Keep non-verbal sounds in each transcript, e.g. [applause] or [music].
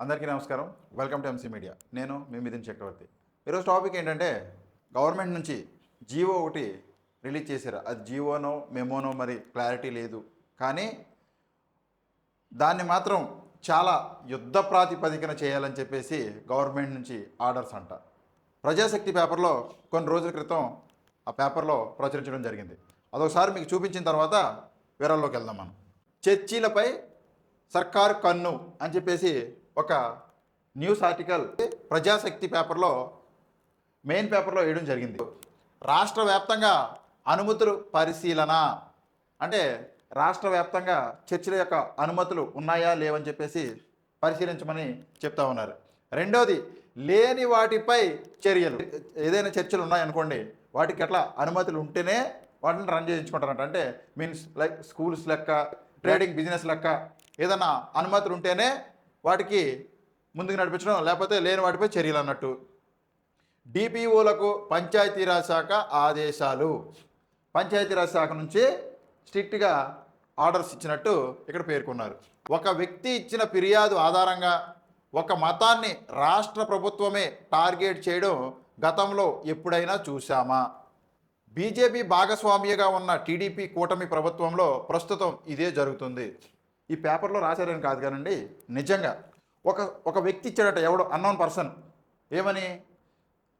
అందరికీ నమస్కారం. Welcome to MC media నేను మీ మిథున్ చక్రవర్తి. ఈరోజు టాపిక్ ఏంటంటే గవర్నమెంట్ నుంచి జీవో ఒకటి రిలీజ్ చేశారు. అది జీవోనో మెమోనో మరి క్లారిటీ లేదు. కానీ దాన్ని మాత్రం చాలా యుద్ధ ప్రాతిపదికన చేయాలని చెప్పేసి గవర్నమెంట్ నుంచి ఆర్డర్స్ అంట. ప్రజాశక్తి పేపర్లో కొన్ని రోజుల క్రితం ఆ పేపర్లో ప్రచురించడం జరిగింది. అదొకసారి మీకు చూపించిన తర్వాత వివరాల్లోకి వెళ్దాం మనం. చర్చీలపై సర్కారు కన్ను అని చెప్పేసి ఒక న్యూస్ ఆర్టికల్ ప్రజాశక్తి పేపర్లో మెయిన్ పేపర్లో వేయడం జరిగింది. రాష్ట్ర వ్యాప్తంగా అనుమతులు పరిశీలన. అంటే రాష్ట్ర వ్యాప్తంగా చర్చిల యొక్క అనుమతులు ఉన్నాయా లేవని చెప్పేసి పరిశీలించమని చెప్తా ఉన్నారు. రెండోది లేని వాటిపై చర్యలు. ఏదైనా చర్చలు ఉన్నాయనుకోండి వాటికి ఎట్లా అనుమతులు ఉంటేనే వాటిని రన్ చేయించుకుంటారంట. అంటే మీన్స్ లైక్ స్కూల్స్ లెక్క ట్రేడింగ్ బిజినెస్ లెక్క ఏదైనా అనుమతులు ఉంటేనే వాటికి ముందుకు నడిపించడం లేకపోతే లేని వాటిపై చర్యలు అన్నట్టు. డిపిఓలకు పంచాయతీరాజ్ శాఖ ఆదేశాలు. పంచాయతీరాజ్ శాఖ నుంచి స్ట్రిక్ట్గా ఆర్డర్స్ ఇచ్చినట్టు ఇక్కడ పేర్కొన్నారు. ఒక వ్యక్తి ఇచ్చిన ఫిర్యాదు ఆధారంగా ఒక మతాన్ని రాష్ట్ర ప్రభుత్వమే టార్గెట్ చేయడం గతంలో ఎప్పుడైనా చూశామా? బీజేపీ భాగస్వామ్యగా ఉన్న టీడీపీ కూటమి ప్రభుత్వంలో ప్రస్తుతం ఇదే జరుగుతుంది. ఈ పేపర్లో రాశారని కాదు కానండి నిజంగా. ఒక ఒక వ్యక్తి ఇచ్చాడట ఎవడో అన్నోన్ పర్సన్ ఏమని?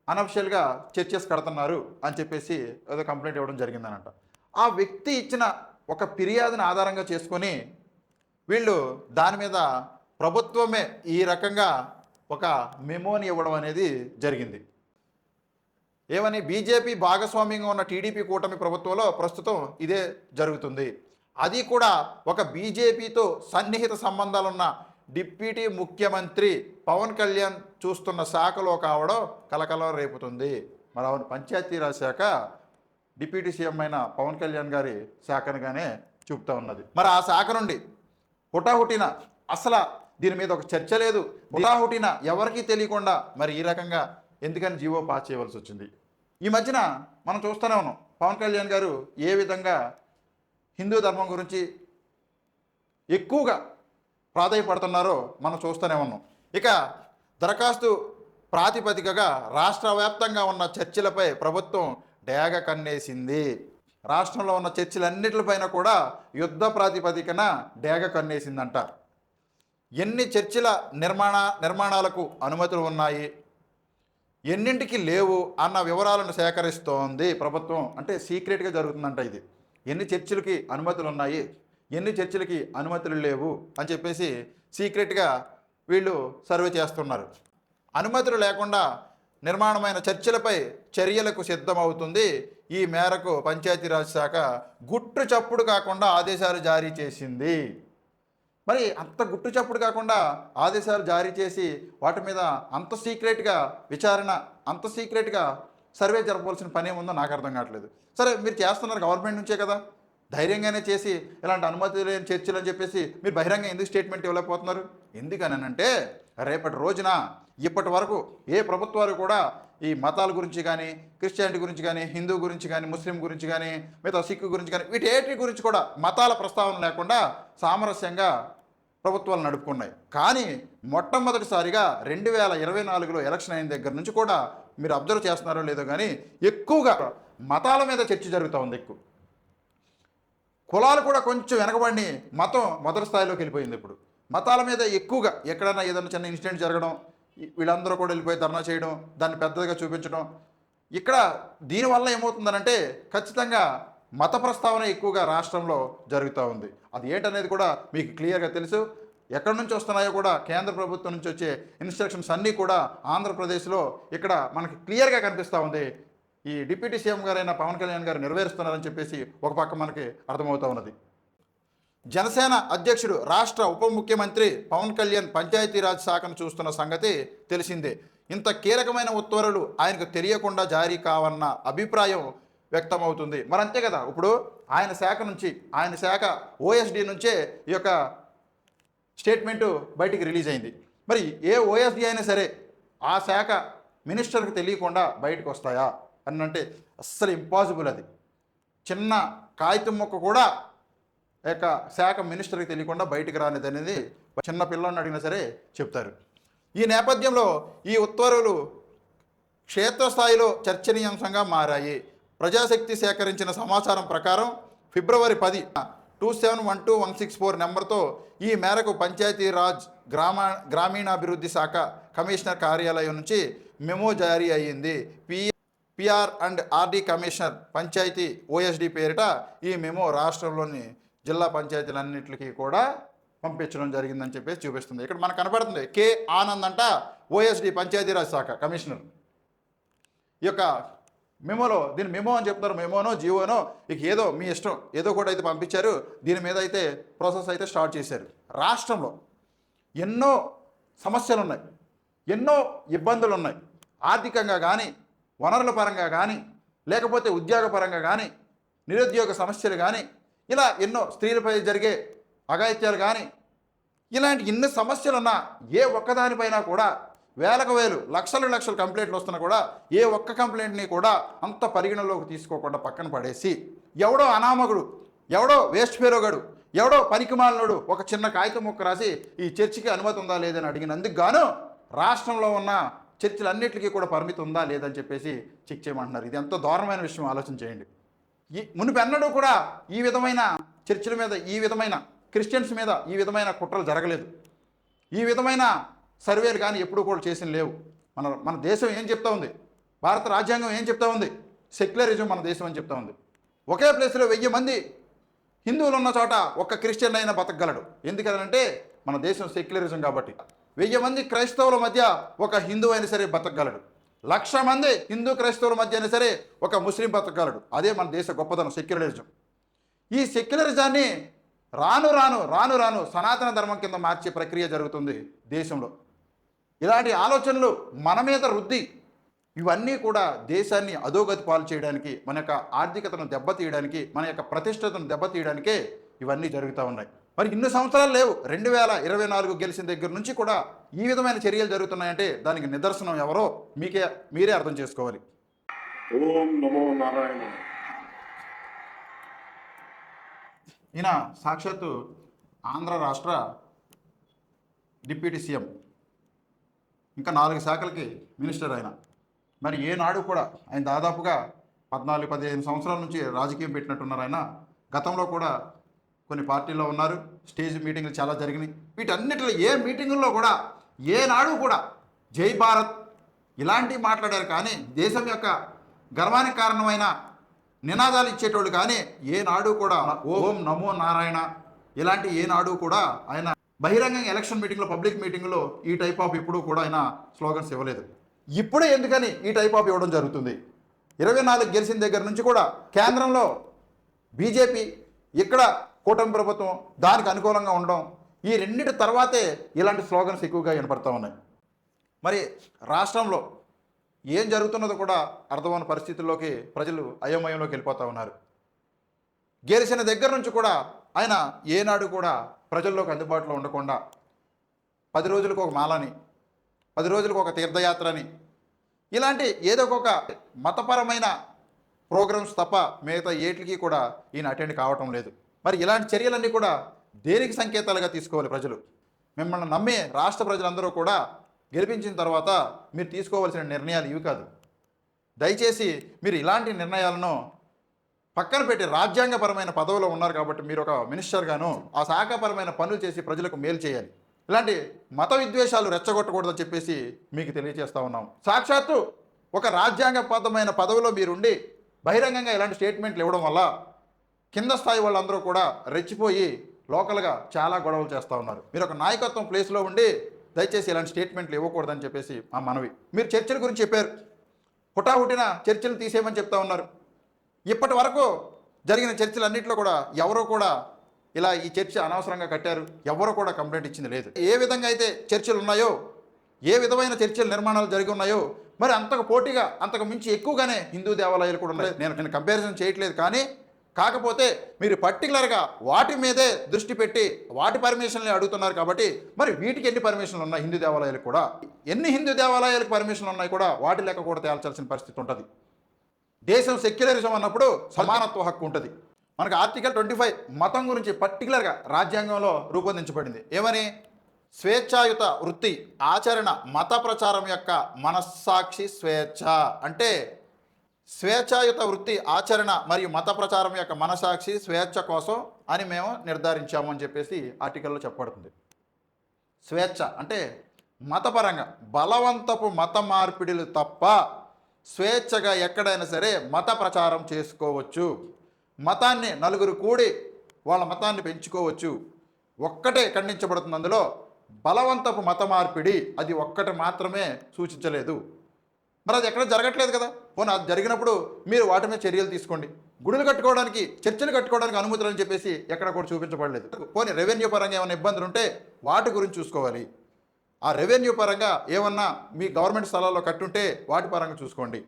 అనఫిషియల్గా చర్చెస్ కడుతున్నారు అని చెప్పేసి ఏదో కంప్లైంట్ ఇవ్వడం జరిగిందనంట. ఆ వ్యక్తి ఇచ్చిన ఒక ఫిర్యాదుని ఆధారంగా చేసుకొని వీళ్ళు దాని మీద ప్రభుత్వమే ఈ రకంగా ఒక మెమోని ఇవ్వడం అనేది జరిగింది. ఏమని? బీజేపీ భాగస్వామ్యంగా ఉన్న టీడీపీ కూటమి ప్రభుత్వంలో ప్రస్తుతం ఇదే జరుగుతుంది. అది కూడా ఒక బీజేపీతో సన్నిహిత సంబంధాలున్న డిప్యూటీ ముఖ్యమంత్రి పవన్ కళ్యాణ్ చూస్తున్న శాఖలో కావడం కలకలం రేపుతుంది. మరి అవును పంచాయతీరాజ్ శాఖ డిప్యూటీ సీఎం అయిన పవన్ కళ్యాణ్ గారి శాఖనుగానే చూపుతా ఉన్నది. మరి ఆ శాఖ నుండి హుటాహుటిన అసలు దీని మీద ఒక చర్చ లేదు. హుటాహుటిన ఎవరికీ తెలియకుండా మరి ఈ రకంగా ఎందుకని జీవో పాస్ చేయవలసి వచ్చింది. ఈ మధ్యన మనం చూస్తూనే ఉన్నాం. పవన్ కళ్యాణ్ గారు ఏ విధంగా హిందూ ధర్మం గురించి ఎక్కువగా ప్రాధాయపడుతున్నారో మనం చూస్తూనే ఉన్నాం. ఇక దరఖాస్తు ప్రాతిపదికగా రాష్ట్ర వ్యాప్తంగా ఉన్న చర్చిలపై ప్రభుత్వం డేగ కన్నేసింది. రాష్ట్రంలో ఉన్న చర్చిలన్నిటిపైన కూడా యుద్ధ ప్రాతిపదికన డేగ కన్నేసిందంట. ఎన్ని చర్చిల నిర్మాణ నిర్మాణాలకు అనుమతులు ఉన్నాయి? ఎన్నింటికి లేవు? అన్న వివరాలను సేకరిస్తోంది ప్రభుత్వం. అంటే సీక్రెట్గా జరుగుతుందంట ఇది. ఎన్ని చర్చిలకి అనుమతులు ఉన్నాయి ఎన్ని చర్చిలకి అనుమతులు లేవు? అని చెప్పేసి సీక్రెట్గా వీళ్ళు సర్వే చేస్తున్నారు. అనుమతులు లేకుండా నిర్మాణమైన చర్చిలపై చర్యలకు సిద్ధమవుతుంది. ఈ మేరకు పంచాయతీరాజ్ శాఖ గుట్టు చప్పుడు కాకుండా ఆదేశాలు జారీ చేసింది. మరి అంత గుట్టు చప్పుడు కాకుండా ఆదేశాలు జారీ చేసి వాటి మీద అంత సీక్రెట్గా విచారణ అంత సీక్రెట్గా సర్వే జరపవలసిన పని ఏముందో నాకు అర్థం కావట్లేదు. సరే మీరు చేస్తున్నారు గవర్నమెంట్ నుంచే కదా. ధైర్యంగానే చేసి ఇలాంటి అనుమతి లేని చర్చలు అని చెప్పేసి మీరు బహిరంగ ఎందుకు స్టేట్మెంట్ ఇవ్వలేకపోతున్నారు? ఎందుకనంటే రేపటి రోజున ఇప్పటి వరకు ఏ ప్రభుత్వాలు కూడా ఈ మతాల గురించి కానీ క్రిస్టియానిటీ గురించి కానీ హిందూ గురించి కానీ ముస్లిం గురించి కానీ మిగతా సిక్కు గురించి కానీ వీటేటి గురించి కూడా మతాల ప్రస్తావన లేకుండా సామరస్యంగా ప్రభుత్వాలు నడుపుకున్నాయి. కానీ మొట్టమొదటిసారిగా రెండు వేల ఇరవై నాలుగులో ఎలక్షన్ అయిన దగ్గర నుంచి కూడా మీరు అబ్జర్వ్ చేస్తున్నారో లేదో కానీ ఎక్కువగా మతాల మీద చర్చ జరుగుతూ ఉంది ఎక్కువ. కులాలు కూడా కొంచెం వెనకబడి మతం మొదటి స్థాయిలోకి వెళ్ళిపోయింది ఇప్పుడు. మతాల మీద ఎక్కువగా ఎక్కడైనా ఏదైనా చిన్న ఇన్సిడెంట్ జరగడం వీళ్ళందరూ కూడా వెళ్ళిపోయి ధర్నా చేయడం దాన్ని పెద్దదిగా చూపించడం ఇక్కడ దీనివల్ల ఏమవుతుందనంటే ఖచ్చితంగా మత ప్రస్తావన ఎక్కువగా రాష్ట్రంలో జరుగుతూ ఉంది. అది ఏంటనేది కూడా మీకు క్లియర్గా తెలుసు. ఎక్కడి నుంచి వస్తున్నాయో కూడా కేంద్ర ప్రభుత్వం నుంచి వచ్చే ఇన్స్ట్రక్షన్స్ అన్నీ కూడా ఆంధ్రప్రదేశ్లో ఇక్కడ మనకి క్లియర్గా కనిపిస్తూ ఉంది. ఈ డిప్యూటీ సీఎం గారైన పవన్ కళ్యాణ్ గారు నెరవేరుస్తున్నారని చెప్పేసి ఒక పక్క మనకి అర్థమవుతా ఉన్నది. జనసేన అధ్యక్షుడు రాష్ట్ర ఉప ముఖ్యమంత్రి పవన్ కళ్యాణ్ పంచాయతీరాజ్ శాఖను చూస్తున్న సంగతి తెలిసిందే. ఇంత కీలకమైన ఉత్తర్వులు ఆయనకు తెలియకుండా జారీ కావన్న అభిప్రాయం వ్యక్తమవుతుంది. మరి అంతే కదా ఇప్పుడు ఆయన శాఖ నుంచి ఆయన శాఖ ఓఎస్డి నుంచే ఈ యొక్క స్టేట్మెంటు బయటికి రిలీజ్ అయింది. మరి ఏ ఓఎస్డి అయినా సరే ఆ శాఖ మినిస్టర్కి తెలియకుండా బయటకు వస్తాయా అని అంటే అస్సలు ఇంపాసిబుల్ అది. చిన్న కాగితం మొక్క కూడా యొక్క శాఖ మినిస్టర్కి తెలియకుండా బయటికి రానిది అనేది చిన్న పిల్లల్ని అడిగినా సరే చెప్తారు. ఈ నేపథ్యంలో ఈ ఉత్తర్వులు క్షేత్రస్థాయిలో చర్చనీయాంశంగా మారాయి. ప్రజాశక్తి సేకరించిన సమాచారం ప్రకారం ఫిబ్రవరి పది two seven one two one six four నెంబర్తో ఈ మేరకు పంచాయతీరాజ్ గ్రామ గ్రామీణాభివృద్ధి శాఖ కమిషనర్ కార్యాలయం నుంచి మెమో జారీ అయ్యింది. P PR and RD commissioner panchayat OSD పేరిట ఈ మెమో రాష్ట్రంలోని జిల్లా పంచాయతీలన్నింటికి కూడా పంపించడం జరిగిందని చెప్పేసి చూపిస్తుంది. ఇక్కడ మనకు కనపడుతుంది. కె ఆనంద్ అంట ఓఎస్డి పంచాయతీరాజ్ శాఖ కమిషనర్. ఈ యొక్క మెమోలో దీని మెమో అని చెప్తారు మెమోనో జీవోనో ఇక ఏదో మీ ఇష్టం. ఏదో కూడా అయితే పంపించారు. దీని మీద అయితే ప్రాసెస్ అయితే స్టార్ట్ చేశారు. రాష్ట్రంలో ఎన్నో సమస్యలు ఉన్నాయి ఎన్నో ఇబ్బందులు ఉన్నాయి ఆర్థికంగా కానీ వనరుల పరంగా కానీ లేకపోతే ఉద్యోగ పరంగా కానీ నిరుద్యోగ సమస్యలు కానీ ఇలా ఎన్నో స్త్రీలపై జరిగే అఘాయిత్యాలు కానీ ఇలాంటి ఎన్ని సమస్యలున్నా ఏ ఒక్కదానిపైన కూడా వేలకు వేలు లక్షలు లక్షల కంప్లైంట్లు వస్తున్నా కూడా ఏ ఒక్క కంప్లైంట్ని కూడా అంత పరిగణలోకి తీసుకోకుండా పక్కన పడేసి ఎవడో అనామకుడు ఎవడో వేస్ట్ ఫేరోగాడు ఎవడో పనికిమాలనుడు ఒక చిన్న కాగితం ముక్క రాసి ఈ చర్చికి అనుమతి ఉందా లేదని అడిగినందుకు గాను రాష్ట్రంలో ఉన్న చర్చిలన్నిటికీ కూడా పరిమితి ఉందా లేదని చెప్పేసి చెక్ చేయమంటున్నారు. ఇది ఎంతో దారుణమైన విషయం ఆలోచన చేయండి. ఈ మునుపెన్నడూ కూడా ఈ విధమైన చర్చిల మీద ఈ విధమైన క్రిస్టియన్స్ మీద ఈ విధమైన కుట్రలు జరగలేదు. ఈ విధమైన సర్వేలు కానీ ఎప్పుడూ కూడా చేసిన లేవు. మన మన దేశం ఏం చెప్తా ఉంది? భారత రాజ్యాంగం ఏం చెప్తా ఉంది? సెక్యులరిజం మన దేశం అని చెప్తా ఉంది. ఒకే ప్లేస్లో వెయ్యి మంది హిందువులు ఉన్న చోట ఒక్క క్రిస్టియన్ అయినా బతకగలడు. ఎందుకనంటే మన దేశం సెక్యులరిజం కాబట్టి. వెయ్యి మంది క్రైస్తవుల మధ్య ఒక హిందువు అయినా సరే బతకగలడు. లక్ష మంది హిందూ క్రైస్తవుల మధ్య అయినా సరే ఒక ముస్లిం బతకగలడు. అదే మన దేశ గొప్పతనం సెక్యులరిజం. ఈ సెక్యులరిజాన్ని రాను రాను రాను రాను సనాతన ధర్మం కింద మార్చే ప్రక్రియ జరుగుతుంది దేశంలో. ఇలాంటి ఆలోచనలు మన మీద రుద్ది ఇవన్నీ కూడా దేశాన్ని అధోగతి పాలు చేయడానికి మన యొక్క ఆర్థికతను దెబ్బతీయడానికి మన యొక్క ప్రతిష్టతను దెబ్బతీయడానికే ఇవన్నీ జరుగుతూ ఉన్నాయి. మరి ఇన్ని సంవత్సరాలు లేవు. రెండు వేల ఇరవై నాలుగు గెలిచిన దగ్గర నుంచి కూడా ఈ విధమైన చర్యలు జరుగుతున్నాయంటే దానికి నిదర్శనం ఎవరో మీకే మీరే అర్థం చేసుకోవాలి. ఓం నమో నారాయణ ఈయన సాక్షాత్తు ఆంధ్ర రాష్ట్ర డిప్యూటీ సీఎం. ఇంకా నాలుగు శాఖలకి మినిస్టర్ ఆయన. మరి ఏనాడు కూడా ఆయన దాదాపుగా పద్నాలుగు పదిహేను సంవత్సరాల నుంచి రాజకీయం పెట్టినట్టున్నారు ఆయన. గతంలో కూడా కొన్ని పార్టీల్లో ఉన్నారు స్టేజ్ మీటింగ్లు చాలా జరిగినాయి. వీటన్నిటిలో ఏ మీటింగుల్లో కూడా ఏనాడు కూడా జై భారత్ ఇలాంటివి మాట్లాడారు. కానీ దేశం యొక్క గర్వానికి కారణమైన నినాదాలు ఇచ్చేటోళ్ళు కానీ ఏనాడు కూడా ఓం నమో నారాయణ ఇలాంటి ఏనాడు కూడా ఆయన బహిరంగంగా ఎలక్షన్ మీటింగ్లో పబ్లిక్ మీటింగ్లో ఈ టైప్ ఆఫ్ ఇప్పుడు కూడా ఆయన స్లోగన్స్ ఇవ్వలేదు. ఇప్పుడే ఎందుకని ఈ టైప్ ఆఫ్ ఇవ్వడం జరుగుతుంది? ఇరవై నాలుగు గెలిచిన దగ్గర నుంచి కూడా కేంద్రంలో బీజేపీ ఇక్కడ కూటమి ప్రభుత్వం దానికి అనుకూలంగా ఉండడం ఈ రెండింటి తర్వాతే ఇలాంటి స్లోగన్స్ ఎక్కువగా వినపడతా ఉన్నాయి. మరి రాష్ట్రంలో ఏం జరుగుతున్నదో కూడా అర్థమైన పరిస్థితుల్లోకి ప్రజలు అయోమయంలోకి వెళ్ళిపోతూ ఉన్నారు. గెలిచిన దగ్గర నుంచి కూడా ఆయన ఏనాడు కూడా ప్రజల్లోకి అందుబాటులో ఉండకుండా పది రోజులకు ఒక మాలని పది రోజులకు ఒక తీర్థయాత్రని ఇలాంటి ఏదో ఒక మతపరమైన ప్రోగ్రామ్స్ తప్ప మిగతా ఏట్లకి కూడా ఈయన అటెండ్ కావటం లేదు. మరి ఇలాంటి చర్యలన్నీ కూడా దేనికి సంకేతాలుగా తీసుకోవాలి ప్రజలు? మిమ్మల్ని నమ్మే రాష్ట్ర ప్రజలందరూ కూడా గెలిపించిన తర్వాత మీరు తీసుకోవాల్సిన నిర్ణయాలు ఇవి కాదు. దయచేసి మీరు ఇలాంటి నిర్ణయాలను పక్కన పెట్టి రాజ్యాంగపరమైన పదవిలో ఉన్నారు కాబట్టి మీరు ఒక మినిస్టర్గాను ఆ శాఖపరమైన పనులు చేసి ప్రజలకు మేలు చేయాలి. ఇలాంటి మత విద్వేషాలు రెచ్చగొట్టకూడదని చెప్పేసి మీకు తెలియజేస్తూ ఉన్నాం. సాక్షాత్తు ఒక రాజ్యాంగబద్ధమైన పదవిలో మీరుండి బహిరంగంగా ఇలాంటి స్టేట్మెంట్లు ఇవ్వడం వల్ల కింద స్థాయి వాళ్ళందరూ కూడా రెచ్చిపోయి లోకల్గా చాలా గొడవలు చేస్తూ ఉన్నారు. మీరు ఒక నాయకత్వం ప్లేస్లో ఉండి దయచేసి ఇలాంటి స్టేట్మెంట్లు ఇవ్వకూడదని చెప్పేసి మా మనవి. మీరు చర్చల గురించి చెప్పారు. హుటాహుటిన చర్చలు తీసేయమని చెప్తా ఉన్నారు. ఇప్పటి వరకు జరిగిన చర్చలన్నింటిలో కూడా ఎవరో కూడా ఇలా ఈ చర్చ అనవసరంగా కట్టారు ఎవరో కూడా కంప్లైంట్ ఇచ్చింది లేదు. ఏ విధంగా అయితే చర్చలు ఉన్నాయో ఏ విధమైన చర్చల నిర్మాణాలు జరిగి ఉన్నాయో మరి అంతకు పోటీగా అంతకు మించి ఎక్కువగానే హిందూ దేవాలయాలు కూడా ఉన్నాయి. నేను నేను కంపారిజన్ చేయట్లేదు కానీ కాకపోతే మీరు పర్టికులర్గా వాటి మీదే దృష్టి పెట్టి వాటి పర్మిషన్లు అడుగుతున్నారు కాబట్టి మరి వీటికి ఎన్ని పర్మిషన్లు ఉన్నాయి హిందూ దేవాలయాలకు కూడా? ఎన్ని హిందూ దేవాలయాలకు పర్మిషన్లు ఉన్నాయి కూడా? వాటి లెక్క కూడా తేల్చాల్సిన పరిస్థితి ఉంటుంది. దేశం సెక్యులరిజం అన్నప్పుడు సమానత్వ హక్కు ఉంటుంది. మనకు ఆర్టికల్ ట్వంటీ ఫైవ్ మతం గురించి పర్టికులర్గా రాజ్యాంగంలో రూపొందించబడింది. ఏమని? స్వేచ్ఛాయుత వృత్తి ఆచరణ మత ప్రచారం యొక్క మనస్సాక్షి స్వేచ్ఛ. అంటే స్వేచ్ఛాయుత వృత్తి ఆచరణ మరియు మత ప్రచారం యొక్క మనసాక్షి స్వేచ్ఛ కోసం అని మేము నిర్ధారించాము అని చెప్పేసి ఆర్టికల్లో చెప్పబడుతుంది. స్వేచ్ఛ అంటే మతపరంగా బలవంతపు మత మార్పిడిలు తప్ప స్వేచ్ఛగా ఎక్కడైనా సరే మత ప్రచారం చేసుకోవచ్చు. మతాన్ని నలుగురు కూడి వాళ్ళ మతాన్ని పెంచుకోవచ్చు. ఒక్కటే ఖండించబడుతుంది అందులో బలవంతపు మత మార్పిడి అది ఒక్కటి మాత్రమే సూచించలేదు. మరి అది ఎక్కడ జరగట్లేదు కదా? పోనీ అది జరిగినప్పుడు మీరు వాటి మీద చర్యలు తీసుకోండి. గుడులు కట్టుకోవడానికి చర్చలు కట్టుకోవడానికి అనుమతులు అని చెప్పేసి ఎక్కడ కూడా చూపించబడలేదు. పోనీ రెవెన్యూ పరంగా ఏమైనా ఇబ్బందులు ఉంటే వాటి గురించి చూసుకోవాలి. ఆ రెవెన్యూ పరంగా ఏమన్నా మీ గవర్నమెంట్ స్థలాల్లో కట్టుంటే వాటి పరంగా చూసుకోండి.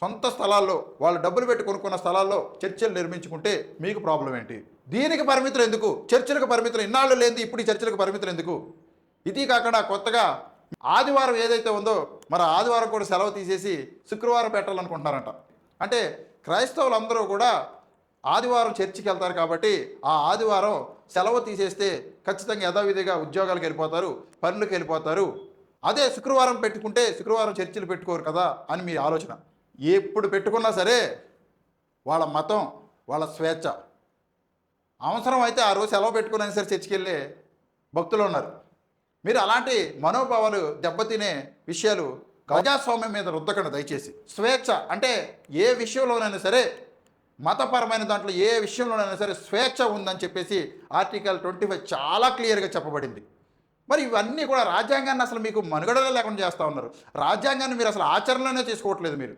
సొంత స్థలాల్లో వాళ్ళు డబ్బులు పెట్టి కొనుక్కున్న స్థలాల్లో చర్చలు నిర్మించుకుంటే మీకు ప్రాబ్లం ఏంటి? దీనికి పరిమితులు ఎందుకు? చర్చలకు పరిమితులు ఇన్నాళ్ళు లేనిది ఇప్పుడు ఈ చర్చలకు పరిమితులు ఎందుకు? ఇది కాకుండా కొత్తగా ఆదివారం ఏదైతే ఉందో మరి ఆదివారం కూడా సెలవు తీసేసి శుక్రవారం పెట్టాలనుకుంటున్నారంట. అంటే క్రైస్తవులందరూ కూడా ఆదివారం చర్చికి వెళ్తారు కాబట్టి ఆ ఆదివారం సెలవు తీసేస్తే ఖచ్చితంగా యథావిధిగా ఉద్యోగాలకు వెళ్ళిపోతారు పనులకు వెళ్ళిపోతారు. అదే శుక్రవారం పెట్టుకుంటే శుక్రవారం చర్చిలు పెట్టుకోరు కదా అని మీ ఆలోచన. ఎప్పుడు పెట్టుకున్నా సరే వాళ్ళ మతం వాళ్ళ స్వేచ్ఛ. అవసరం అయితే ఆ రోజు సెలవు పెట్టుకుని సరే చర్చికి వెళ్ళే భక్తులు ఉన్నారు. మీరు అలాంటి మనోభావాలు దెబ్బతినే విషయాలు ప్రజాస్వామ్యం మీద రుద్దకండి దయచేసి. స్వేచ్ఛ అంటే ఏ విషయంలోనైనా సరే మతపరమైన దాంట్లో ఏ విషయంలోనైనా సరే స్వేచ్ఛ ఉందని చెప్పేసి ఆర్టికల్ ట్వంటీ ఫైవ్ చాలా క్లియర్గా చెప్పబడింది. మరి ఇవన్నీ కూడా రాజ్యాంగాన్ని అసలు మీకు మనుగడలో లేకుండా చేస్తూ ఉన్నారు. రాజ్యాంగాన్ని మీరు అసలు ఆచరణలోనే చేసుకోవట్లేదు మీరు.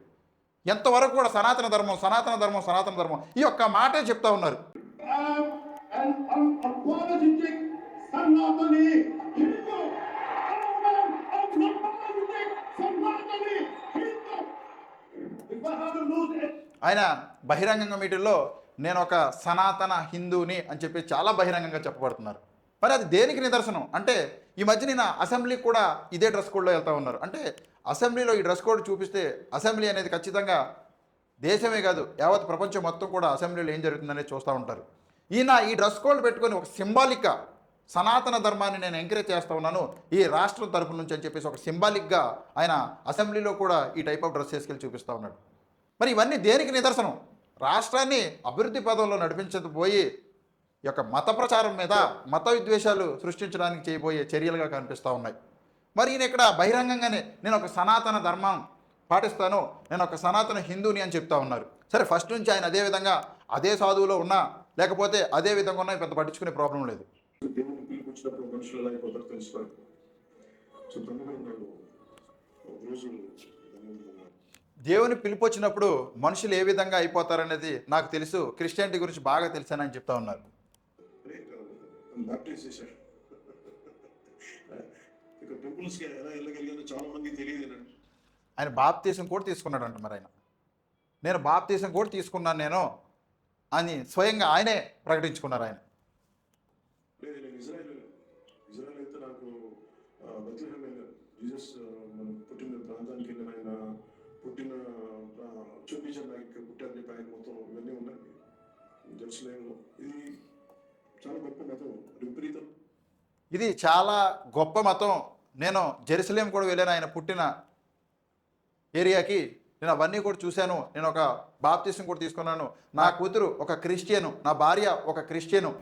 ఎంతవరకు కూడా సనాతన ధర్మం సనాతన ధర్మం సనాతన ధర్మం ఈ ఒక్క మాటే చెప్తా ఉన్నారు. ఆయన బహిరంగంగా మీటిల్లో నేను ఒక సనాతన హిందూని అని చెప్పి చాలా బహిరంగంగా చెప్పబడుతున్నారు. మరి అది దేనికి నిదర్శనం? అంటే ఈ మధ్య నేను అసెంబ్లీకి కూడా ఇదే డ్రెస్ కోడ్లో వెళ్తా ఉన్నారు. అంటే అసెంబ్లీలో ఈ డ్రెస్ కోడ్ చూపిస్తే అసెంబ్లీ అనేది ఖచ్చితంగా దేశమే కాదు యావత్ ప్రపంచం మొత్తం కూడా అసెంబ్లీలో ఏం జరుగుతుందనేది చూస్తూ ఉంటారు. ఈయన ఈ డ్రెస్ కోడ్ పెట్టుకొని ఒక సింబాలిక్గా సనాతన ధర్మాన్ని నేను ఎంకరేజ్ చేస్తూ ఉన్నాను ఈ రాష్ట్రం తరపు నుంచి అని చెప్పేసి ఒక సింబాలిక్గా ఆయన అసెంబ్లీలో కూడా ఈ టైప్ ఆఫ్ డ్రెస్ వేసుకెళ్ళి చూపిస్తూ ఉన్నాడు. మరి ఇవన్నీ దేనికి నిదర్శనం? రాష్ట్రాన్ని అభివృద్ధి పదంలో నడిపించకపోయి యొక్క మత ప్రచారం మీద మత విద్వేషాలు సృష్టించడానికి చేయబోయే చర్యలుగా కనిపిస్తూ ఉన్నాయి. మరి ఈయన ఇక్కడ బహిరంగంగానే నేను ఒక సనాతన ధర్మం పాటిస్తాను నేను ఒక సనాతన హిందూని అని చెప్తా ఉన్నారు. సరే ఫస్ట్ నుంచి ఆయన అదే విధంగా అదే సాధువులో ఉన్నా లేకపోతే అదే విధంగా ఉన్నా పెద్ద పట్టించుకునే ప్రాబ్లం లేదు. సో దేవుని పిలుపు వచ్చినప్పుడు మనుషులు ఏ విధంగా అయిపోతారనేది నాకు తెలుసు. క్రిస్టియానిటీ గురించి బాగా తెలుసని చెప్తా ఉన్నారు. [laughs] ఆయన బాప్తీసం కూడా తీసుకున్నాడంట మరి ఆయన. నేను బాప్తీసం కూడా తీసుకున్నాను నేను అని స్వయంగా ఆయనే ప్రకటించుకున్నారు ఆయన. ఇజ్రాయెల్ ఇజ్రాయెల్ అయితే నాకు జీసస్ జెరూసలేంలో ఇది చాలా గొప్ప మతం విపరీతం. ఇది చాలా గొప్ప మతం. నేను జెరూసలేం కూడా వెళ్ళాను. ఆయన పుట్టిన ఏరియాకి నేను అవన్నీ కూడా చూశాను. నేను ఒక బాప్తీసం కూడా తీసుకున్నాను. నా కూతురు ఒక క్రిస్టియను నా భార్య ఒక క్రిస్టియను.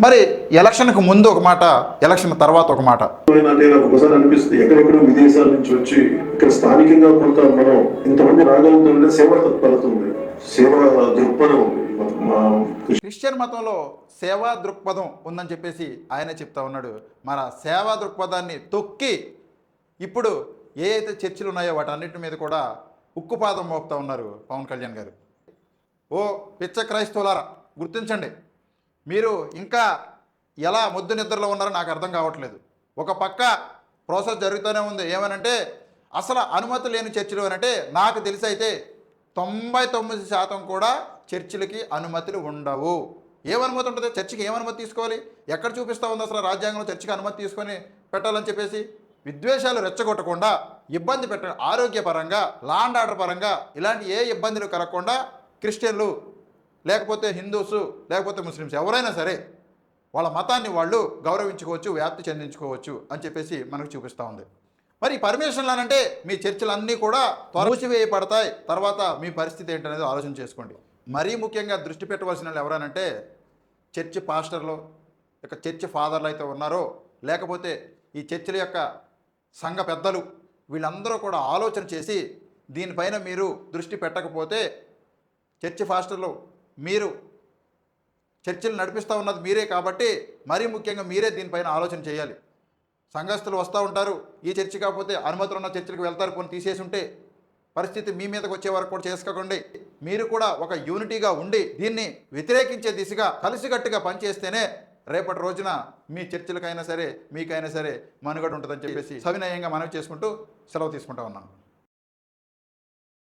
మరి ఎలక్షన్కు ముందు ఒక మాట ఎలక్షన్ తర్వాత ఒక మాట. ఒకసారి అనిపిస్తుంది ఎక్కడెక్కడో విదేశాల నుంచి వచ్చి ఇక్కడ స్థానికంగా కొంత మనం ఇంతమంది రాగలుగుతుంటే సేవా తత్పరత ఉంది. సేవా దృక్పథం ఉంది. క్రిస్టియన్ మతంలో సేవా దృక్పథం ఉందని చెప్పేసి ఆయన చెప్తా ఉన్నాడు. మన సేవా దృక్పథాన్ని తొక్కి ఇప్పుడు ఏ అయితే చర్చిలు ఉన్నాయో వాటన్నిటి మీద కూడా ఉక్కుపాదం మోపుతా ఉన్నారు పవన్ కళ్యాణ్ గారు. ఓ పిచ్చ క్రైస్తవులారా గుర్తించండి. మీరు ఇంకా ఎలా ముద్దు నిద్రలో ఉన్నారో నాకు అర్థం కావట్లేదు. ఒక పక్క ప్రాసెస్ జరుగుతూనే ఉంది. ఏమనంటే అసలు అనుమతి లేని చర్చలు అనంటే నాకు తెలిసి అయితే తొంభై తొమ్మిది శాతం కూడా చర్చిలకి అనుమతులు ఉండవు. ఏమనుమతి ఉంటుంది? చర్చికి ఏమనుమతి తీసుకోవాలి? ఎక్కడ చూపిస్తా ఉంది అసలు రాజ్యాంగంలో చర్చికి అనుమతి తీసుకొని పెట్టాలని చెప్పేసి విద్వేషాలు రెచ్చగొట్టకుండా ఇబ్బంది పెట్ట ఆరోగ్యపరంగా లాండ్ ఆర్డర్ పరంగా ఇలాంటి ఏ ఇబ్బందులు కలగకుండా క్రిస్టియన్లు లేకపోతే హిందూస్ లేకపోతే ముస్లిమ్స్ ఎవరైనా సరే వాళ్ళ మతాన్ని వాళ్ళు గౌరవించుకోవచ్చు వ్యాప్తి చెందించుకోవచ్చు అని చెప్పేసి మనకు చూపిస్తూ ఉంది. మరి పర్మిషన్లు అనంటే మీ చర్చలు అన్నీ కూడా తొలసివేయబడతాయి తర్వాత మీ పరిస్థితి ఏంటనేది ఆలోచన చేసుకోండి. మరీ ముఖ్యంగా దృష్టి పెట్టవలసిన వాళ్ళు ఎవరనంటే చర్చి పాస్టర్లు యొక్క చర్చి ఫాదర్లు అయితే ఉన్నారో లేకపోతే ఈ చర్చిల యొక్క సంఘ పెద్దలు వీళ్ళందరూ కూడా ఆలోచన చేసి దీనిపైన మీరు దృష్టి పెట్టకపోతే చర్చి ఫాస్టర్లు మీరు చర్చిలు నడిపిస్తూ ఉన్నది మీరే కాబట్టి మరీ ముఖ్యంగా మీరే దీనిపైన ఆలోచన చేయాలి. సంఘస్థులు వస్తూ ఉంటారు ఈ చర్చి కాకపోతే అనుమతులు ఉన్న చర్చిలకు వెళ్తారు కొన్ని తీసేసి ఉంటే పరిస్థితి మీ మీదకి వచ్చే వరకు కూడా చేసుకోకండి. మీరు కూడా ఒక యూనిటీగా ఉండి దీన్ని వ్యతిరేకించే దిశగా కలిసికట్టుగా పనిచేస్తేనే రేపటి రోజున మీ చర్చలకైనా సరే మీకైనా సరే మనుగడ ఉంటుందని చెప్పేసి సవినయంగా మనవి చేసుకుంటూ సెలవు తీసుకుంటా ఉన్నాను.